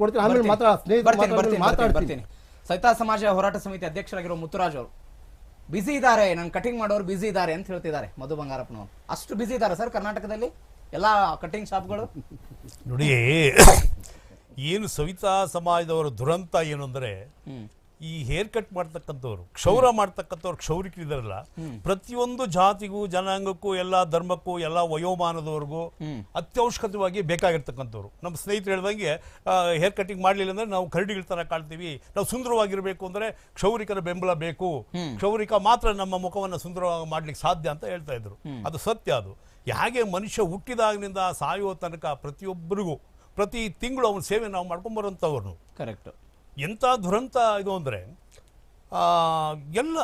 ಕೊಡ್ತೀನಿ ಆಮೇಲೆ ಮಾತ್ರ ಸ್ನೇಹಿತರು ಬರ್ತೀನಿ ಮಾತಾಡಿ ಬರ್ತೀನಿ ಬರ್ತೀನಿ ಮಾತಾಡ್ತೀನಿ. ಬರ್ತೀನಿ. ಸವಿತಾ ಸಮಾಜ ಹೋರಾಟ ಸಮಿತಿ ಅಧ್ಯಕ್ಷರಾಗಿರೋ ಮುತ್ತುರಾಜ್ ಅವರು. ಬಿಸಿ ಇದ್ದಾರೆ ನನ್ನ ಕಟಿಂಗ್ ಮಾಡೋರು ಬಿಸಿ ಇದ್ದಾರೆ ಅಂತ ಹೇಳ್ತಿದ್ದಾರೆ ಮಧು ಬಂಗಾರಪ್ಪನವರು. ಅಷ್ಟು ಬಿಸಿ ಇದ್ದಾರೆ ಸರ್ ಕರ್ನಾಟಕದಲ್ಲಿ? ಎಲ್ಲಾ ಕಟಿಂಗ್ ಶಾಪ್ಗಳು? ನೋಡಿ ಏನು ಸವಿತಾ ಸಮಾಜದವರ ದುರಂತ ಏನು ಅಂದ್ರೆ ಈ ಹೇರ್ ಕಟ್ ಮಾಡ್ತಕ್ಕಂಥವ್ರು ಕ್ಷೌರ ಮಾಡ್ತಕ್ಕಂಥವ್ರು ಕ್ಷೌರಿಕರಿದಾರಲ್ಲ ಪ್ರತಿಯೊಂದು ಜಾತಿಗೂ ಜನಾಂಗಕ್ಕೂ ಎಲ್ಲ ಧರ್ಮಕ್ಕೂ ಎಲ್ಲ ವಯೋಮಾನದವರೆಗೂ ಅತ್ಯವಶ್ಯಕವಾಗಿ ಬೇಕಾಗಿರ್ತಕ್ಕಂಥವ್ರು. ನಮ್ಮ ಸ್ನೇಹಿತರು ಹೇಳ್ದಂಗೆ ಹೇರ್ ಕಟಿಂಗ್ ಮಾಡಲಿಲ್ಲ ಅಂದ್ರೆ ನಾವು ಕರಡಿಗಳ ತರ ಕಾಣ್ತೀವಿ ನಾವು ಸುಂದರವಾಗಿರ್ಬೇಕು ಅಂದ್ರೆ ಕ್ಷೌರಿಕರ ಬೆಂಬಲ ಬೇಕು. ಕ್ಷೌರಿಕ ಮಾತ್ರ ನಮ್ಮ ಮುಖವನ್ನು ಸುಂದರವಾಗಿ ಮಾಡ್ಲಿಕ್ಕೆ ಸಾಧ್ಯ ಅಂತ ಹೇಳ್ತಾ ಇದ್ರು. ಅದು ಸತ್ಯ ಅದು. ಹೇಗೆ ಮನುಷ್ಯ ಹುಟ್ಟಿದಾಗಿನಿಂದ ಸಾಯುವ ತನಕ ಪ್ರತಿಯೊಬ್ಬರಿಗೂ ಪ್ರತಿ ತಿಂಗಳು ಅವನ ಸೇವೆ ನಾವು ಮಾಡ್ಕೊಂಬರೋಂಥವ್ರು ಕರೆಕ್ಟ್ ಎಂಥ ದುರಂತ ಇದು ಅಂದರೆ ಎಲ್ಲ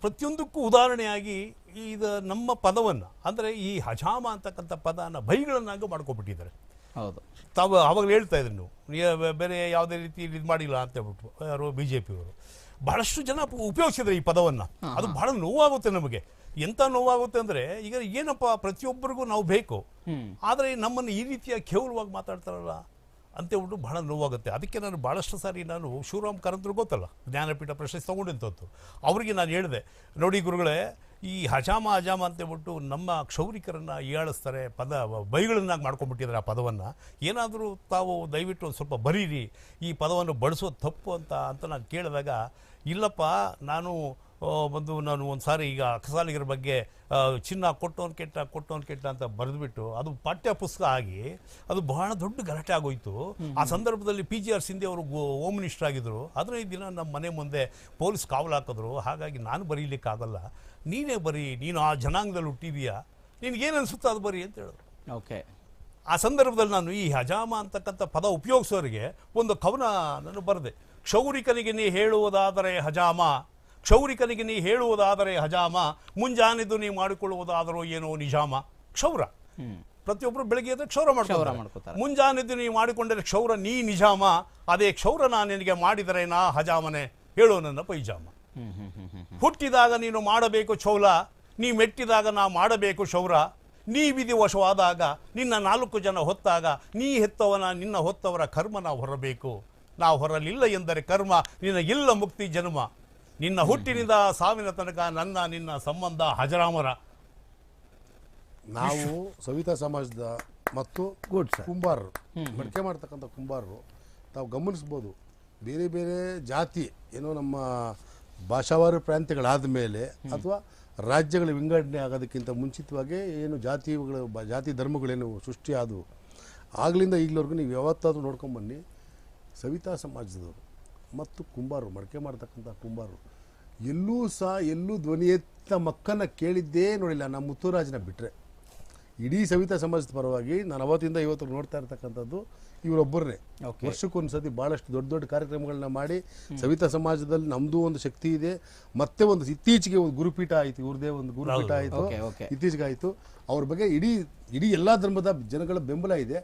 ಪ್ರತಿಯೊಂದಕ್ಕೂ ಉದಾಹರಣೆಯಾಗಿ ಇದು ನಮ್ಮ ಪದವನ್ನು ಅಂದರೆ ಈ ಹಜಾಮ ಅಂತಕ್ಕಂಥ ಪದನ ಬೈಗಳನ್ನಾಗಿ ಮಾಡ್ಕೊಬಿಟ್ಟಿದ್ದಾರೆ ಹೌದು. ತಾವು ಅವಾಗ ಹೇಳ್ತಾ ಇದ್ರು ನೀವು ಬೇರೆ ಯಾವುದೇ ರೀತಿ ಇದು ಮಾಡಿಲ್ಲ ಅಂತ ಹೇಳ್ಬಿಟ್ಟು ಯಾರು ಬಿ ಜೆ ಪಿಯವರು ಬಹಳಷ್ಟು ಜನ ಉಪಯೋಗಿಸಿದ್ರು ಉಪಯೋಗಿಸಿದ್ರೆ ಈ ಪದವನ್ನು. ಅದು ಬಹಳ ನೋವಾಗುತ್ತೆ ನಮಗೆ. ಎಂಥ ನೋವಾಗುತ್ತೆ ಅಂದರೆ ಈಗ ಏನಪ್ಪ ಪ್ರತಿಯೊಬ್ಬರಿಗೂ ನಾವು ಬೇಕು. ಆದರೆ ನಮ್ಮನ್ನು ಈ ರೀತಿಯ ಕೇವಲವಾಗಿ ಮಾತಾಡ್ತಾರಲ್ಲ ಅಂತೇಳ್ಬಿಟ್ಟು ಬಹಳ ನೋವಾಗುತ್ತೆ. ಅದಕ್ಕೆ ನಾನು ಭಾಳಷ್ಟು ಸಾರಿ ನಾನು ಶಿವರಾಮ್ ಕಾರಂತರು ಗೊತ್ತಲ್ಲ, ಜ್ಞಾನಪೀಠ ಪ್ರಶಸ್ತಿ ತೊಗೊಂಡಿಂಥದ್ದು ಅವರಿಗೆ ನಾನು ಹೇಳಿದೆ, ನೋಡಿ ಗುರುಗಳೇ, ಈ ಹಜಾಮ ಹಜಾಮ ಅಂತೇಳ್ಬಿಟ್ಟು ನಮ್ಮ ಕ್ಷೌರಿಕರನ್ನು ಹೀಯಾಳಿಸ್ತಾರೆ ಪದ ಬೈಗಳನ್ನಾಗಿ ಮಾಡ್ಕೊಂಡ್ಬಿಟ್ಟಿದ್ದಾರೆ ಆ ಪದವನ್ನು. ಏನಾದರೂ ತಾವು ದಯವಿಟ್ಟು ಒಂದು ಸ್ವಲ್ಪ ಬರೀರಿ, ಈ ಪದವನ್ನು ಬಳಸೋದು ತಪ್ಪು ಅಂತ ಅಂತ ನಾನು ಕೇಳಿದಾಗ, ಇಲ್ಲಪ್ಪ, ನಾನು ಒಂದು ನಾನು ಒಂದು ಸಾರಿ ಈಗ ಅಕಸಾಲಿಗರ ಬಗ್ಗೆ ಚಿನ್ನ ಕೊಟ್ಟೋನ್ ಕೆಟ್ಟ ಕೊಟ್ಟೋನು ಕೆಟ್ಟ ಅಂತ ಬರೆದ್ಬಿಟ್ಟು ಅದು ಪಾಠ್ಯ ಪುಸ್ತಕ ಆಗಿ ಅದು ಬಹಳ ದೊಡ್ಡ ಗಲಾಟೆ ಆಗೋಯ್ತು. ಆ ಸಂದರ್ಭದಲ್ಲಿ ಪಿ ಜಿ ಆರ್ ಸಿಂಧೆ ಅವರು ಹೋಮ್ ಮಿನಿಸ್ಟರ್ ಆಗಿದ್ರು. ಹದಿನೈದು ದಿನ ನಮ್ಮ ಮನೆ ಮುಂದೆ ಪೊಲೀಸ್ ಕಾವಲು ಹಾಕಿದ್ರು. ಹಾಗಾಗಿ ನಾನು ಬರೀಲಿಕ್ಕಾಗಲ್ಲ ನೀನೇ ಬರೀ ನೀನು ಆ ಜನಾಂಗದಲ್ಲಿ ಹುಟ್ಟಿದೀಯಾ. ನಿನಗೇನು ಅನಿಸುತ್ತೋ ಅದು ಬರೀ ಅಂತ ಹೇಳಿದ್ರು. ಓಕೆ. ಆ ಸಂದರ್ಭದಲ್ಲಿ ನಾನು ಈ ಹಜಾಮ ಅಂತಕ್ಕಂಥ ಪದ ಉಪಯೋಗಿಸೋರಿಗೆ ಒಂದು ಕವನ ನಾನು ಬರೆದೆ. ಕ್ಷೌರಿಕನಿಗೆ ನೀ ಹೇಳುವುದಾದರೆ ಹಜಾಮ. ಕ್ಷೌರಿಕನಿಗೆ ನೀ ಹೇಳುವುದಾದರೆ ಹಜಾಮ ಮುಂಜಾನೆದು ನೀ ಮಾಡಿಕೊಳ್ಳುವುದಾದರೂ ಏನೋ ನಿಜಾಮ? ಕ್ಷೌರ. ಪ್ರತಿಯೊಬ್ಬರು ಬೆಳಗ್ಗೆ ಎದ್ದು ಕ್ಷೌರ ಕ್ಷೌರ ಮಾಡ್ತಾರೆ ಮಾಡ್ಕೊತಾರೆ. ಮುಂಜಾನೆದ್ದು ನೀ ಮಾಡಿಕೊಂಡರೆ ಕ್ಷೌರ ನೀ ನಿಜಾಮ? ಅದೇ ಕ್ಷೌರ ನಾನು ನಿನಗೆ ಮಾಡಿದರೆ ನಾ ಹಜಾಮನೆ. ಹೇಳೋ ನನ್ನ ಪೈಜಾಮ. ಹುಟ್ಟಿದಾಗ ನೀನು ಮಾಡಬೇಕು ಚೌಲ ನೀ ಮೆಟ್ಟಿದಾಗ ನಾ ಮಾಡಬೇಕು ಶೌರ ನೀ ವಿಧಿ ವಶವಾದಾಗ ನಿನ್ನ ನಾಲ್ಕು ಜನ ಹೊತ್ತಾಗ ನೀ ಹೆತ್ತವನ ನಿನ್ನ ಹೊತ್ತವರ ಕರ್ಮ ನಾವು ಹೊರಬೇಕು. ನಾವು ಹೊರಲಿಲ್ಲ ಎಂದರೆ ಕರ್ಮ ನಿನ್ನ ಇಲ್ಲ ಮುಕ್ತಿ ಜನ್ಮ. ನಿನ್ನ ಹುಟ್ಟಿನಿಂದ ಸಾವಿನ ತನಕ ನನ್ನ ನಿನ್ನ ಸಂಬಂಧ ಹಜರಾಮರ ನಾವು ಸವಿತಾ ಸಮಾಜದ ಮತ್ತು. ಕುಂಬಾರರು. ಮಡಿಕೆ ಮಾಡ್ತಕ್ಕಂಥ ಕುಂಬಾರರು ತಾವು ಗಮನಿಸ್ಬೋದು ಬೇರೆ ಬೇರೆ ಜಾತಿ ಏನೋ ನಮ್ಮ ಭಾಷಾವಾರು ಪ್ರಾಂತ್ಯಗಳಾದ ಮೇಲೆ ಅಥವಾ ರಾಜ್ಯಗಳ ವಿಂಗಡಣೆ ಆಗೋದಕ್ಕಿಂತ ಮುಂಚಿತವಾಗಿ ಏನು ಜಾತಿಗಳು ಬ- ಜಾತಿ ಧರ್ಮಗಳೇನು ಸೃಷ್ಟಿಯಾದವು. ಆಗಲಿಂದ ಆಗ್ಲಿಂದ ಈಗಲವರೆಗೂ ನೀವು ಯಾವತ್ತಾದರೂ ನೋಡ್ಕೊಂಬನ್ನಿ. ಸವಿತಾ ಸಮಾಜದವರು. ಮತ್ತು ಕುಂಬಾರರು ಮಡಕೆ ಮಾಡ್ತಕ್ಕಂಥ ಕುಂಬಾರರು. ಎಲ್ಲೂ ಸಹ ಎಲ್ಲೂ ಧ್ವನಿ ಎತ್ತ ಮಕ್ಕನ ಕೇಳಿದ್ದೇ ನೋಡಿಲ್ಲ ನಮ್ಮ ಮುತ್ತುರಾಜನ ಬಿಟ್ಟರೆ ಇಡೀ ಸವಿತಾ ಸಮಾಜದ ಪರವಾಗಿ ನಾನು ಅವತ್ತಿಂದ ಇವತ್ತು ನೋಡ್ತಾ ಇರ್ತಕ್ಕಂಥದ್ದು ಇವರೊಬ್ಬರನ್ನೇ. ವರ್ಷಕ್ಕೊಂದು ಸತಿ ಭಾಳಷ್ಟು ದೊಡ್ಡ ದೊಡ್ಡ ಕಾರ್ಯಕ್ರಮಗಳನ್ನ ಮಾಡಿ ಸವಿತಾ ಸಮಾಜದಲ್ಲಿ ನಮ್ಮದು ಒಂದು ಶಕ್ತಿ ಇದೆ. ಮತ್ತೆ ಒಂದು ಇತ್ತೀಚೆಗೆ ಒಂದು ಗುರುಪೀಠ ಆಯಿತು ಇವ್ರದೇ ಒಂದು ಗುರುಪೀಠ ಆಯಿತು. ಇತ್ತೀಚೆಗೆ ಆಯಿತು. ಅವ್ರ ಬಗ್ಗೆ ಇಡೀ ಇಡೀ ಎಲ್ಲ ಧರ್ಮದ ಜನಗಳ ಬೆಂಬಲ ಇದೆ.